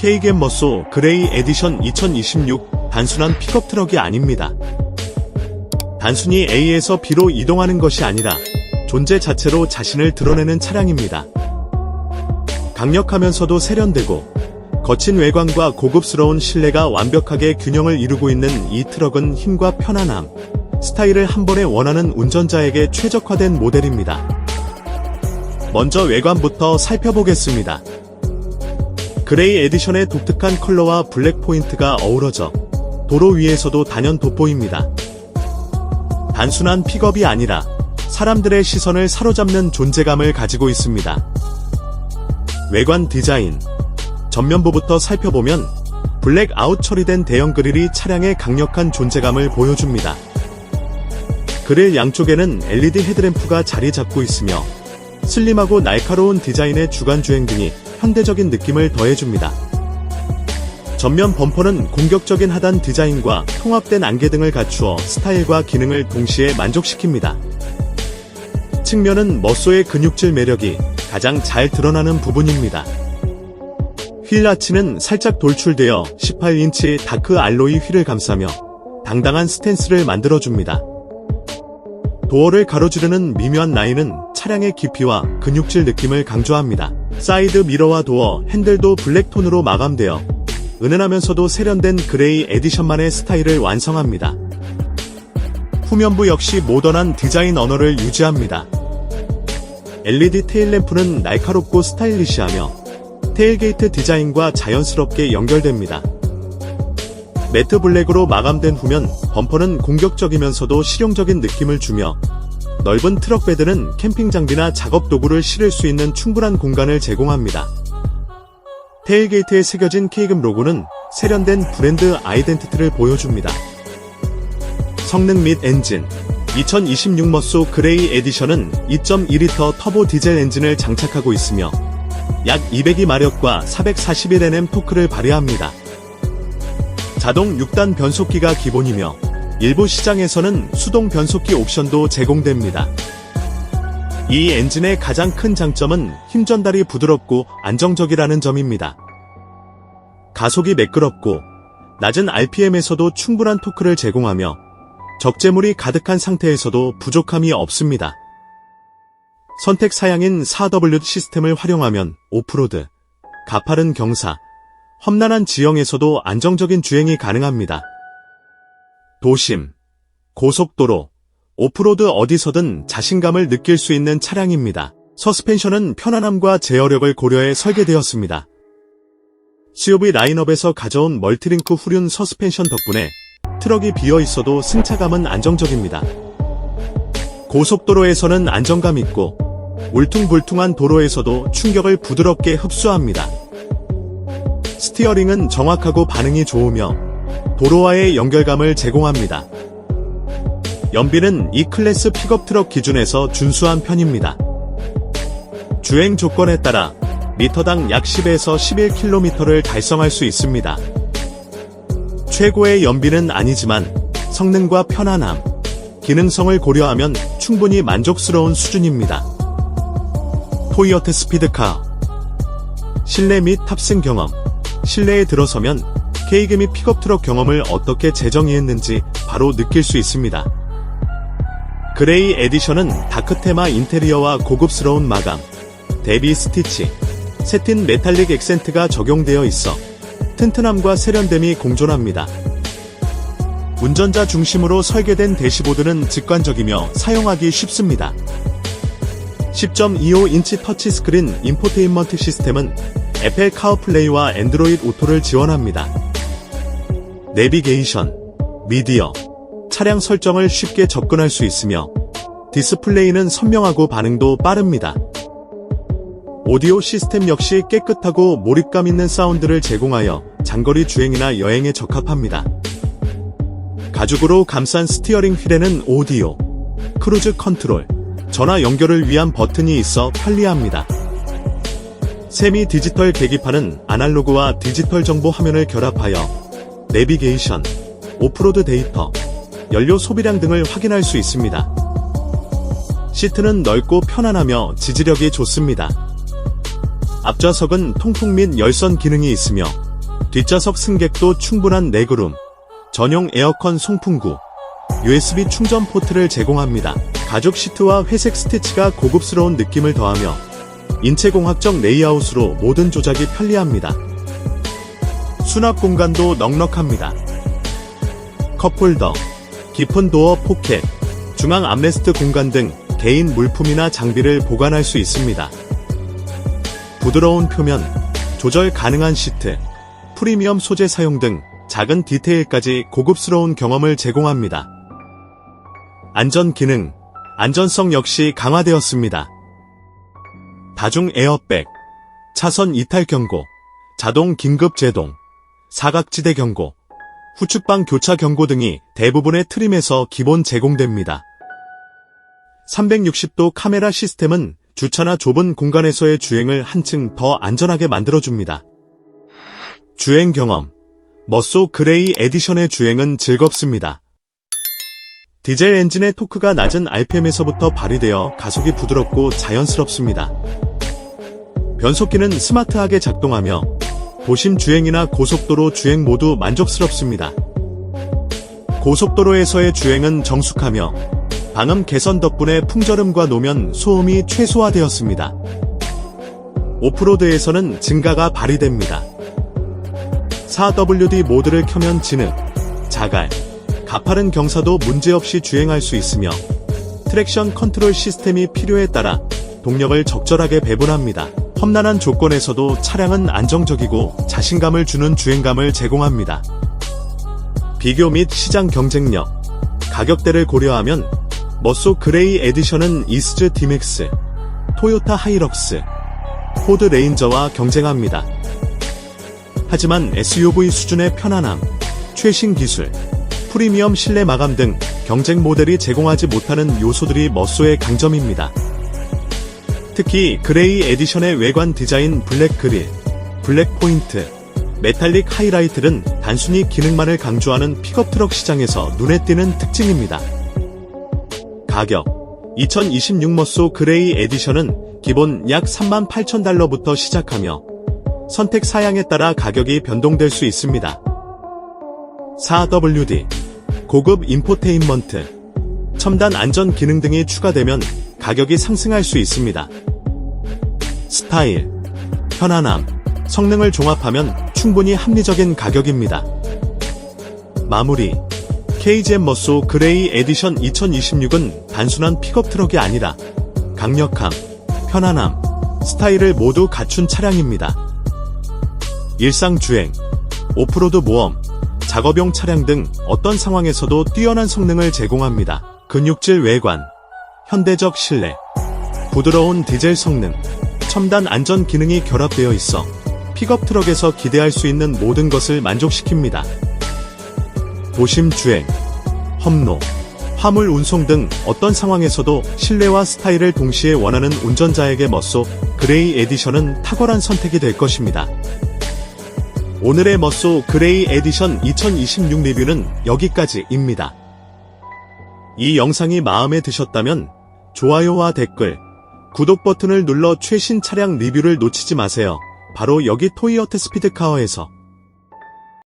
K겜 머소 그레이 에디션 2026 단순한 픽업 트럭이 아닙니다. 단순히 A에서 B로 이동하는 것이 아니라 존재 자체로 자신을 드러내는 차량입니다. 강력하면서도 세련되고 거친 외관과 고급스러운 실내가 완벽하게 균형을 이루고 있는 이 트럭은 힘과 편안함, 스타일을 한 번에 원하는 운전자에게 최적화된 모델입니다. 먼저 외관부터 살펴보겠습니다. 그레이 에디션의 독특한 컬러와 블랙 포인트가 어우러져 도로 위에서도 단연 돋보입니다. 단순한 픽업이 아니라 사람들의 시선을 사로잡는 존재감을 가지고 있습니다. 외관 디자인 전면부부터 살펴보면 블랙 아웃 처리된 대형 그릴이 차량의 강력한 존재감을 보여줍니다. 그릴 양쪽에는 LED 헤드램프가 자리 잡고 있으며 슬림하고 날카로운 디자인의 주간 주행 등이 현대적인 느낌을 더해줍니다. 전면 범퍼는 공격적인 하단 디자인과 통합된 안개 등을 갖추어 스타일과 기능을 동시에 만족시킵니다. 측면은 머소의 근육질 매력이 가장 잘 드러나는 부분입니다. 휠 아치는 살짝 돌출되어 18인치 다크 알로이 휠을 감싸며 당당한 스탠스를 만들어줍니다. 도어를 가로지르는 미묘한 라인은 차량의 깊이와 근육질 느낌을 강조합니다. 사이드 미러와 도어, 핸들도 블랙톤으로 마감되어 은은하면서도 세련된 그레이 에디션만의 스타일을 완성합니다. 후면부 역시 모던한 디자인 언어를 유지합니다. LED 테일램프는 날카롭고 스타일리시하며 테일게이트 디자인과 자연스럽게 연결됩니다. 매트 블랙으로 마감된 후면 범퍼는 공격적이면서도 실용적인 느낌을 주며 넓은 트럭 베드는 캠핑 장비나 작업 도구를 실을 수 있는 충분한 공간을 제공합니다. 테일게이트에 새겨진 K금 로고는 세련된 브랜드 아이덴티티를 보여줍니다. 성능 및 엔진 2026 머소 그레이 에디션은 2.2리터 터보 디젤 엔진을 장착하고 있으며 약 202마력과 441Nm 토크를 발휘합니다. 자동 6단 변속기가 기본이며 일부 시장에서는 수동 변속기 옵션도 제공됩니다. 이 엔진의 가장 큰 장점은 힘 전달이 부드럽고 안정적이라는 점입니다. 가속이 매끄럽고 낮은 RPM에서도 충분한 토크를 제공하며 적재물이 가득한 상태에서도 부족함이 없습니다. 선택 사양인 4W 시스템을 활용하면 오프로드, 가파른 경사, 험난한 지형에서도 안정적인 주행이 가능합니다. 도심, 고속도로, 오프로드 어디서든 자신감을 느낄 수 있는 차량입니다. 서스펜션은 편안함과 제어력을 고려해 설계되었습니다. CUV 라인업에서 가져온 멀티링크 후륜 서스펜션 덕분에 트럭이 비어 있어도 승차감은 안정적입니다. 고속도로에서는 안정감 있고 울퉁불퉁한 도로에서도 충격을 부드럽게 흡수합니다. 스티어링은 정확하고 반응이 좋으며 도로와의 연결감을 제공합니다. 연비는 이 클래스 픽업 트럭 기준에서 준수한 편입니다. 주행 조건에 따라 리터당 약 10에서 11km를 달성할 수 있습니다. 최고의 연비는 아니지만 성능과 편안함, 기능성을 고려하면 충분히 만족스러운 수준입니다. 토이어트 스피드카 실내 및 탑승 경험 실내에 들어서면 케이그 및 픽업 트럭 경험을 어떻게 재정의했는지 바로 느낄 수 있습니다. 그레이 에디션은 다크테마 인테리어와 고급스러운 마감, 데비 스티치, 세틴 메탈릭 액센트가 적용되어 있어 튼튼함과 세련됨이 공존합니다. 운전자 중심으로 설계된 대시보드는 직관적이며 사용하기 쉽습니다. 10.25인치 터치스크린 인포테인먼트 시스템은 애플 카우플레이와 앤드로이드 오토를 지원합니다. 내비게이션, 미디어, 차량 설정을 쉽게 접근할 수 있으며 디스플레이는 선명하고 반응도 빠릅니다. 오디오 시스템 역시 깨끗하고 몰입감 있는 사운드를 제공하여 장거리 주행이나 여행에 적합합니다. 가죽으로 감싼 스티어링 휠에는 오디오, 크루즈 컨트롤, 전화 연결을 위한 버튼이 있어 편리합니다. 세미 디지털 계기판은 아날로그와 디지털 정보 화면을 결합하여 내비게이션, 오프로드 데이터, 연료 소비량 등을 확인할 수 있습니다. 시트는 넓고 편안하며 지지력이 좋습니다. 앞좌석은 통풍 및 열선 기능이 있으며 뒷좌석 승객도 충분한 내구름, 전용 에어컨 송풍구, USB 충전 포트를 제공합니다. 가죽 시트와 회색 스티치가 고급스러운 느낌을 더하며 인체공학적 레이아웃으로 모든 조작이 편리합니다. 수납 공간도 넉넉합니다. 컵홀더, 깊은 도어 포켓, 중앙 암레스트 공간 등 개인 물품이나 장비를 보관할 수 있습니다. 부드러운 표면, 조절 가능한 시트, 프리미엄 소재 사용 등 작은 디테일까지 고급스러운 경험을 제공합니다. 안전 기능, 안전성 역시 강화되었습니다. 다중 에어백, 차선 이탈 경고, 자동 긴급 제동, 사각지대 경고, 후측방 교차 경고 등이 대부분의 트림에서 기본 제공됩니다. 360도 카메라 시스템은 주차나 좁은 공간에서의 주행을 한층 더 안전하게 만들어줍니다. 주행 경험 머쏘 그레이 에디션의 주행은 즐겁습니다. 디젤 엔진의 토크가 낮은 RPM에서부터 발휘되어 가속이 부드럽고 자연스럽습니다. 변속기는 스마트하게 작동하며 도심 주행이나 고속도로 주행 모두 만족스럽습니다. 고속도로에서의 주행은 정숙하며 방음 개선 덕분에 풍절음과 노면 소음이 최소화되었습니다. 오프로드에서는 증가가 발휘됩니다. 4WD 모드를 켜면 진흙, 자갈, 가파른 경사도 문제없이 주행할 수 있으며 트랙션 컨트롤 시스템이 필요에 따라 동력을 적절하게 배분합니다. 험난한 조건에서도 차량은 안정적이고 자신감을 주는 주행감을 제공합니다. 비교 및 시장 경쟁력, 가격대를 고려하면 머쏘 그레이 에디션은 이스즈 디맥스, 토요타 하이럭스, 포드 레인저와 경쟁합니다. 하지만 SUV 수준의 편안함, 최신 기술, 프리미엄 실내 마감 등 경쟁 모델이 제공하지 못하는 요소들이 머쏘의 강점입니다. 특히 그레이 에디션의 외관 디자인 블랙 그릴, 블랙 포인트, 메탈릭 하이라이트는 단순히 기능만을 강조하는 픽업 트럭 시장에서 눈에 띄는 특징입니다. 가격 2026 머쏘 그레이 에디션은 기본 약 38,000달러부터 시작하며 선택 사양에 따라 가격이 변동될 수 있습니다. 4WD 고급 인포테인먼트 첨단 안전 기능 등이 추가되면 가격이 상승할 수 있습니다. 스타일, 편안함, 성능을 종합하면 충분히 합리적인 가격입니다. 마무리 KGM 머쏘 그레이 에디션 2026은 단순한 픽업 트럭이 아니라 강력함, 편안함, 스타일을 모두 갖춘 차량입니다. 일상 주행, 오프로드 모험, 작업용 차량 등 어떤 상황에서도 뛰어난 성능을 제공합니다. 근육질 외관, 현대적 실내, 부드러운 디젤 성능, 첨단 안전 기능이 결합되어 있어 픽업 트럭에서 기대할 수 있는 모든 것을 만족시킵니다. 도심 주행, 험로, 화물 운송 등 어떤 상황에서도 실내와 스타일을 동시에 원하는 운전자에게 머쏘 그레이 에디션은 탁월한 선택이 될 것입니다. 오늘의 머쏘 그레이 에디션 2026 리뷰는 여기까지입니다. 이 영상이 마음에 드셨다면 좋아요와 댓글, 구독 버튼을 눌러 최신 차량 리뷰를 놓치지 마세요. 바로 여기 토이어트 스피드카어에서